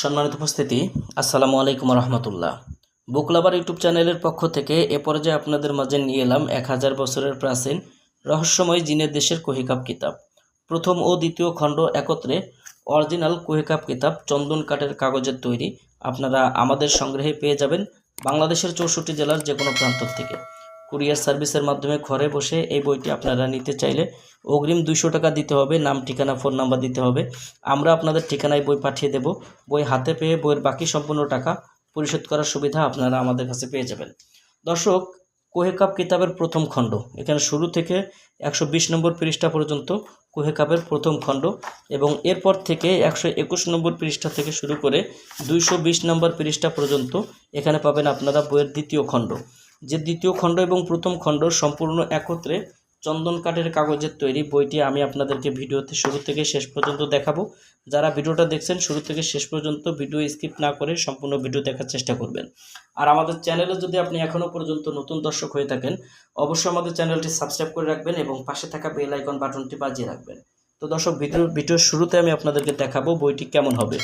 সম্মানিত উপস্থিতি, আসসালামু আলাইকুম রহমতুল্লাহ। বুকলাবার ইউটিউব চ্যানেলের পক্ষ থেকে এ পর্যায়ে আপনাদের মাঝে নিয়ে এলাম এক হাজার বছরের প্রাচীন, রহস্যময় জিনের দেশের কোহিকাপ কিতাব। প্রথম ও দ্বিতীয় খণ্ড একত্রে অরিজিনাল কোহিকাপ কিতাব চন্দন কাঠের কাগজের তৈরি। আপনারা আমাদের সংগ্রহে পেয়ে যাবেন বাংলাদেশের চৌষট্টি জেলার যে কোনো প্রান্ত থেকে। কুরিয়ার সার্ভিসের মাধ্যমে ঘরে বসে এই বইটি আপনারা নিতে চাইলে অগ্রিম দুইশো টাকা দিতে হবে, নাম, ঠিকানা, ফোন নাম্বার দিতে হবে। আমরা আপনাদের ঠিকানায় বই পাঠিয়ে দেব। বই হাতে পেয়ে বইয়ের বাকি সম্পূর্ণ টাকা পরিশোধ করার সুবিধা আপনারা আমাদের কাছে পেয়ে যাবেন। দর্শক কোহেকাপ কিতাবের প্রথম খণ্ড। এখানে শুরু থেকে একশো বিশ নম্বর পৃষ্ঠা পর্যন্ত কোহেকাপের প্রথম খণ্ড এবং এরপর থেকে একশো একুশ নম্বর পৃষ্ঠা থেকে শুরু করে দুইশো বিশ নম্বর পৃষ্ঠা পর্যন্ত এখানে পাবেন আপনারা বইয়ের দ্বিতীয় খণ্ড। যে দ্বিতীয় খণ্ড এবং প্রথম খণ্ড সম্পূর্ণ একত্রে চন্দন কাঠের কাগজের তৈরি বইটি আমি আপনাদেরকে ভিডিওতে শুরু থেকে শেষ পর্যন্ত দেখাবো। যারা ভিডিওটা দেখছেন, শুরু থেকে শেষ পর্যন্ত ভিডিও স্কিপ না করে সম্পূর্ণ ভিডিও দেখার চেষ্টা করবেন। আর আমাদের চ্যানেলে যদি আপনি এখনও পর্যন্ত নতুন দর্শক হয়ে থাকেন, অবশ্যই আমাদের চ্যানেলটি সাবস্ক্রাইব করে রাখবেন এবং পাশে থাকা বেল আইকন বাটনটি বাজিয়ে রাখবেন। তো দর্শক, ভিডিও, ভিডিওর শুরুতে আমি আপনাদেরকে দেখাবো বইটি কেমন হবে।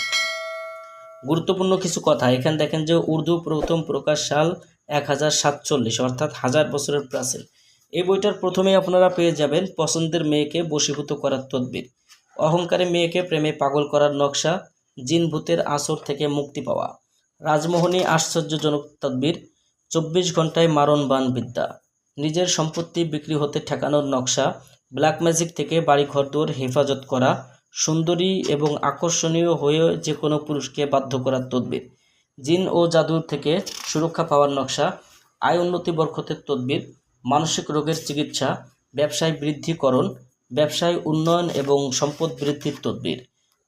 গুরুত্বপূর্ণ কিছু কথা, এখানে দেখেন যে উর্দু প্রথম প্রকাশ সাল এক হাজার সাতচল্লিশ, অর্থাৎ হাজার বছরের প্রাচীন। এই বইটার প্রথমেই আপনারা পেয়ে যাবেন পছন্দের মেয়েকে বশীভূত করার তদবির। অহংকারে মেয়েকে প্রেমে পাগল করার নকশা, জিন ভূতের আসর থেকে মুক্তি পাওয়া। রাজমোহনী আশ্চর্যজনক তদবির, চব্বিশ ঘন্টায় মারণ বান বিদ্যা। নিজের সম্পত্তি বিক্রি হতে ঠেকানোর নকশা, ব্ল্যাক ম্যাজিক থেকে বাড়ি ঘরদোর হেফাজত করা, সুন্দরী এবং আকর্ষণীয় হয়ে যে কোনো পুরুষকে বাধ্য করার তদবির। জিন ও জাদুর থেকে সুরক্ষা পাওয়ার নকশা, আয় উন্নতি বরকতের তদবির, মানসিক রোগের চিকিৎসা, ব্যবসায় বৃদ্ধিকরণ, ব্যবসায় উন্নয়ন এবং সম্পদ বৃদ্ধির তদবির।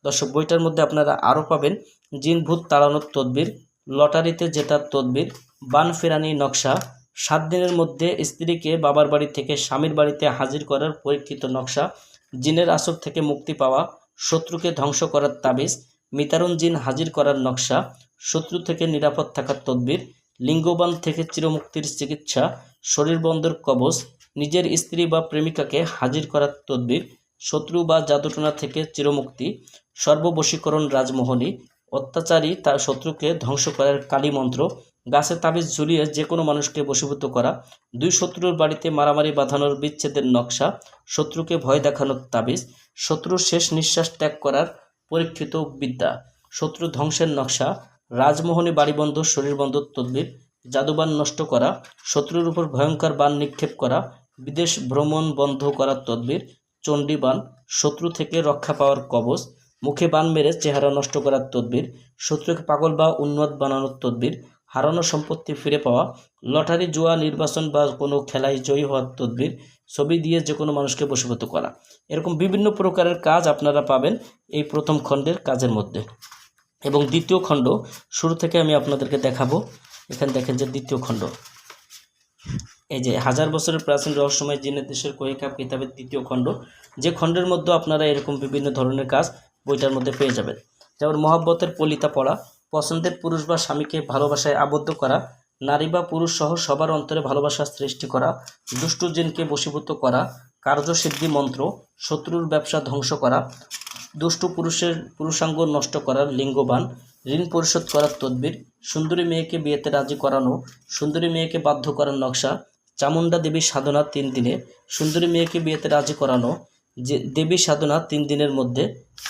দর্শক, বইটার মধ্যে আপনারা আরও পাবেন জিন ভূত তাড়ানোর তদবির, লটারিতে জেতার তদবির, বান ফেরানি নকশা, সাত দিনের মধ্যে স্ত্রীকে বাবার বাড়ি থেকে স্বামীর বাড়িতে হাজির করার পরীক্ষিত নকশা, জিনের আসর থেকে মুক্তি পাওয়া, শত্রুকে ধ্বংস করার তাবিজ মিতারণ জিন হাজির করার নকশা, শত্রু থেকে নিরাপদ থাকার তদবির, লিঙ্গবান থেকে চিরমুক্তির চিকিৎসা, শরীর বন্দর কবচ, নিজের স্ত্রী বা প্রেমিকাকে হাজির করার তদবির, শত্রু বা জাদুটনা থেকে চিরমুক্তি, সর্ববশীকরণ রাজমোহনী, অত্যাচারী তার শত্রুকে ধ্বংস করার কালী মন্ত্র, গাছে তাবিজ ঝুলিয়ে যে কোনো মানুষকে বশীভূত করা, দুই শত্রুর বাড়িতে মারামারি বাঁধানোর বিচ্ছেদের নকশা, শত্রুকে ভয় দেখানোর তাবিজ, শত্রুর শেষ নিঃশ্বাস ত্যাগ করার পরীক্ষিত বিদ্যা। শত্রু ধ্বংসের নকশা রাজমোহনী বাড়িবন্ধ, শরীরবন্ধ, তদ্বির, জাদুবান নষ্ট করা, শত্রুর উপর ভয়ঙ্কর বান নিক্ষেপ করা, বিদেশ ভ্রমণ বন্ধ করার তদবির চণ্ডীবান শত্রু থেকে রক্ষা পাওয়ার কবচ, মুখে বান মেরে চেহারা নষ্ট করার তদ্বির, শত্রুকে পাগল বা উন্মাদ বানানোর তদবির হারানো সম্পত্তি ফিরে পাওয়া, লটারি জুয়া, নির্বাচন বা কোনো খেলায় জয়ী হওয়ার তদবির, ছবি দিয়ে যে কোনো মানুষকে বশীভূত করা। এরকম বিভিন্ন প্রকারের কাজ আপনারা পাবেন এই প্রথম খণ্ডের কাজের মধ্যে। এবং দ্বিতীয় খণ্ড, শুরু থেকে আমি আপনাদেরকে দেখাবো। এখানে দেখেন যে দ্বিতীয় খণ্ড। এই যে, হাজার বছরের প্রাচীন রহস্যময় জিনের দেশের কহিকাপ কিতাবের দ্বিতীয় খণ্ড। যে খণ্ডের মধ্যে আপনারা এরকম বিভিন্ন ধরনের কাজ বইটার মধ্যে পেয়ে যাবেন। যেমন মহাব্বতের পলিতা পড়া পছন্দের পুরুষ বা স্বামীকে ভালোবাসায় আবদ্ধ করা, নারী বা পুরুষ সহ সবার অন্তরে ভালোবাসা সৃষ্টি করা, দুষ্টু জিনকে বশীভূত করা, কার্যসিদ্ধি মন্ত্র, শত্রুর ব্যবসা ধ্বংস করা, দুষ্টু পুরুষের পুরুষাঙ্গ নষ্ট করার লিঙ্গবান, ঋণ পরিশোধ করার তদবির, সুন্দরী মেয়েকে বিয়েতে রাজি করানো, সুন্দরী মেয়েকে বাধ্য করার নকশা, চামুণ্ডা দেবী সাধনা তিন দিনে, সুন্দরী মেয়েকে বিয়েতে রাজি করানো, যে দেবী সাধনা তিন দিনের মধ্যে,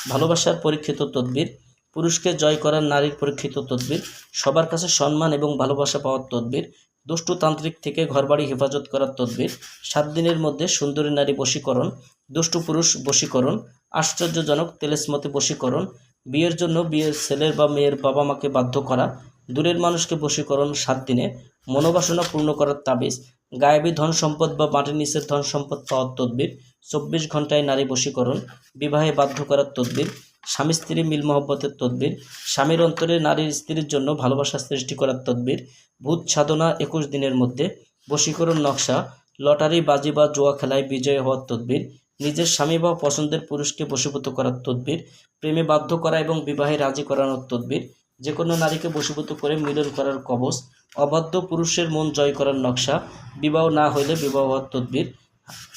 ভালোবাসার পরীক্ষিত তদবির পুরুষকে জয় করার নারীর পরীক্ষিত তদবির, সবার কাছে সম্মান এবং ভালোবাসা পাওয়ার তদবির, দুষ্টু তান্ত্রিক থেকে ঘরবাড়ি হেফাজত করার তদবির, সাত দিনের মধ্যে সুন্দরী নারী বশীকরণ, দুষ্টু পুরুষ বশীকরণ, আশ্চর্যজনক তেলেসমতি বশীকরণ, বিয়ের জন্য বিয়ের ছেলের বা মেয়ের বাবা মাকে বাধ্য করা, দূরের মানুষকে বশীকরণ সাত দিনে, মনোবাসনা পূর্ণ করার তাবিজ, গায়েবী ধন সম্পদ বা মাটির নিচের ধন সম্পদ পাওয়ার তদবির, চব্বিশ ঘন্টায় নারী বশীকরণ, বিবাহে বাধ্য করার তদবির স্বামী স্ত্রী মিল মহব্বতের তদবির, স্বামীর অন্তরে নারীর স্ত্রীর জন্য ভালোবাসা সৃষ্টি করার তদবির, ভূত সাধনা একুশ দিনের মধ্যে, বশীকরণ নকশা, লটারি, বাজি বা জুয়া খেলায় বিজয় হওয়ার তদবির, নিজের স্বামী বা পছন্দের পুরুষকে বশীভূত করার তদবির, প্রেমে বাধ্য করা এবং বিবাহে রাজি করানোর তদবির যে কোনো নারীকে বশীভূত করে মিলন করার কবচ, অবাধ্য পুরুষের মন জয় করার নকশা, বিবাহ না হইলে বিবাহ হওয়ার তদবির,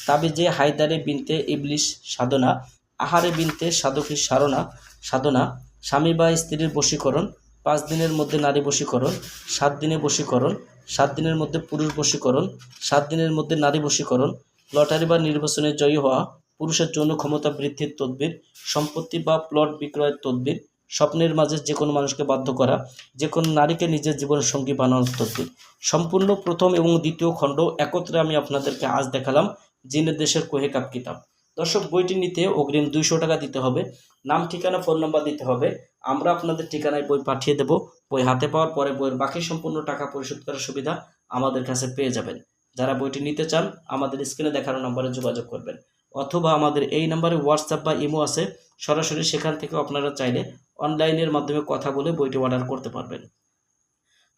তাবিজে হায়দারে বিনতে ইবলিশ সাধনা আহারে বিনতে সাধকী সারণা, সাধনা, স্বামী বা স্ত্রীর বশীকরণ, পাঁচ দিনের মধ্যে নারী বশীকরণ, সাত দিনে বশীকরণ, সাত দিনের মধ্যে পুরুষ বশীকরণ, সাত দিনের মধ্যে নারী বশীকরণ, লটারি বা নির্বাচনে জয়ী হওয়া, পুরুষের যৌন ক্ষমতা বৃদ্ধির তদবির, সম্পত্তি বা প্লট বিক্রয়ের তদবির, স্বপ্নের মাঝে যে কোনো মানুষকে বাধ্য করা, যে কোনো নারীকে নিজের জীবনের সঙ্গী বানানোর তদবির। সম্পূর্ণ প্রথম এবং দ্বিতীয় খণ্ড একত্রে আমি আপনাদেরকে আজ দেখালাম জিনের দেশের কোহেকাপ কিতাব। দর্শক, বইটি নিতে অগ্রিম দুইশো টাকা দিতে হবে। নাম, ঠিকানা, ফোন নাম্বার দিতে হবে। আমরা আপনাদের ঠিকানায় বই পাঠিয়ে দেব। বই হাতে পাওয়ার পরে বইয়ের বাকি সম্পূর্ণ টাকা পরিশোধ করার সুবিধা আমাদের কাছে পেয়ে যাবেন। যারা বইটি নিতে চান, আমাদের স্ক্রিনে দেখানো নম্বরে যোগাযোগ করবেন। অথবা আমাদের এই নম্বরে হোয়াটসঅ্যাপ বা ইমো আছে। সরাসরি সেখান থেকে আপনারা চাইলে অনলাইনের মাধ্যমে কথা বলে বইটি অর্ডার করতে পারবেন।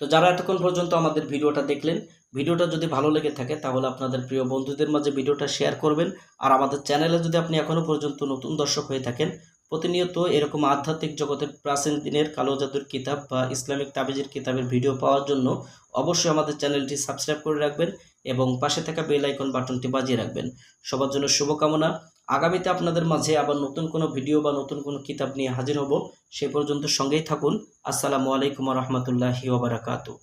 তো যারা এতক্ষণ পর্যন্ত আমাদের ভিডিওটা দেখলেন, ভিডিওটা যদি ভালো লেগে থাকে তাহলে আপনাদের প্রিয় বন্ধুদের মাঝে ভিডিওটা শেয়ার করবেন। আর আমাদের চ্যানেলে যদি আপনি এখনও পর্যন্ত নতুন দর্শক হয়ে থাকেন, প্রতিনিয়ত এরকম আধ্যাত্মিক জগতের প্রাচীন দিনের কালো জাদুর কিতাব বা ইসলামিক তাবিজের কিতাবের ভিডিও পাওয়ার জন্য অবশ্যই আমাদের চ্যানেলটি সাবস্ক্রাইব করে রাখবেন এবং পাশে থাকা বেল আইকন বাটনটি বাজিয়ে রাখবেন। সবার জন্য শুভকামনা। আগামীতে আপনাদের মাঝে আবার নতুন কোনো ভিডিও বা নতুন কোনো কিতাব নিয়ে হাজির হব। সে পর্যন্ত সঙ্গেই থাকুন। আসসালামু আলাইকুম রহমতুল্লাহি ওবরাকাতু